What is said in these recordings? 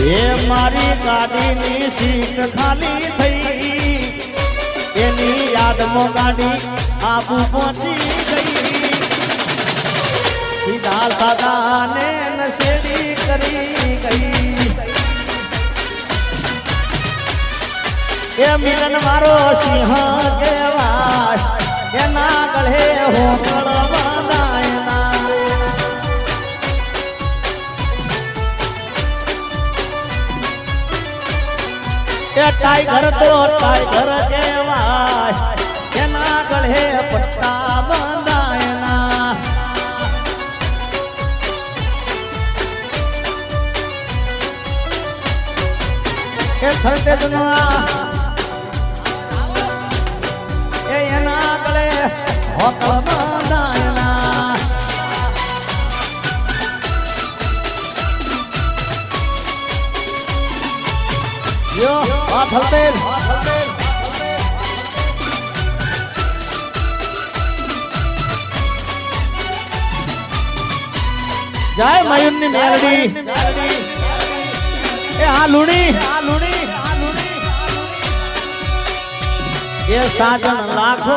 એ મારી ગાડીની સીટ ખાલી થઈ. એની યાદમાં ગાડી આબુ પહોંચી ગઈ. સીધા સાદા ને નશેડી કરી ગઈ. એ મિલન મારો સિંહ કેવાય એ ટાઈગર તો ટાઈગર કહેવાય. એના ગળે પટ્ટા બંધાયના એ થતે એ એના ગળે હોકળ બંધાયના યો આ થલતે જય મયુરની મેલડી એ આ લુણી આ લુણી એ સાજન લાખો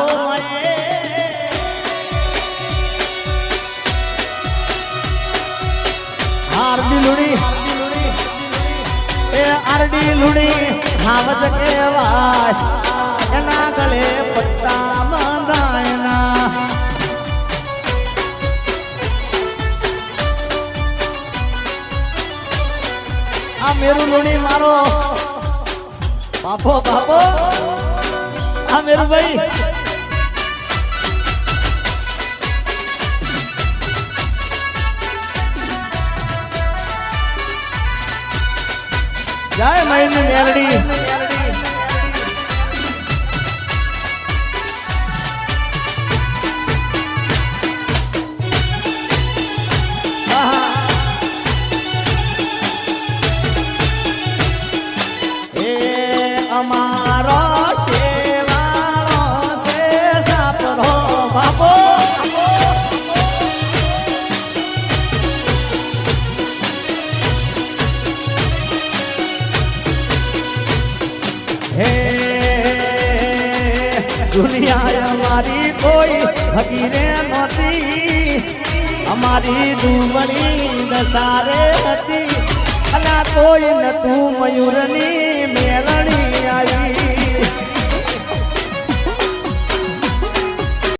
હાર લુણી આરડી લુણી હાવજ કહેવાય એના ગળે પટ્ટા બાંધાયના આ મેરું લુણી મારો. બાપો બાપો. આ મેરુભાઈ જય મયુરની મેલડી. હે. દુનિયા અમારી કોઈ ફકીરે નહોતી. અમારી ડુમરી દસારે હતી. અલા કોઈ નતું મયુરની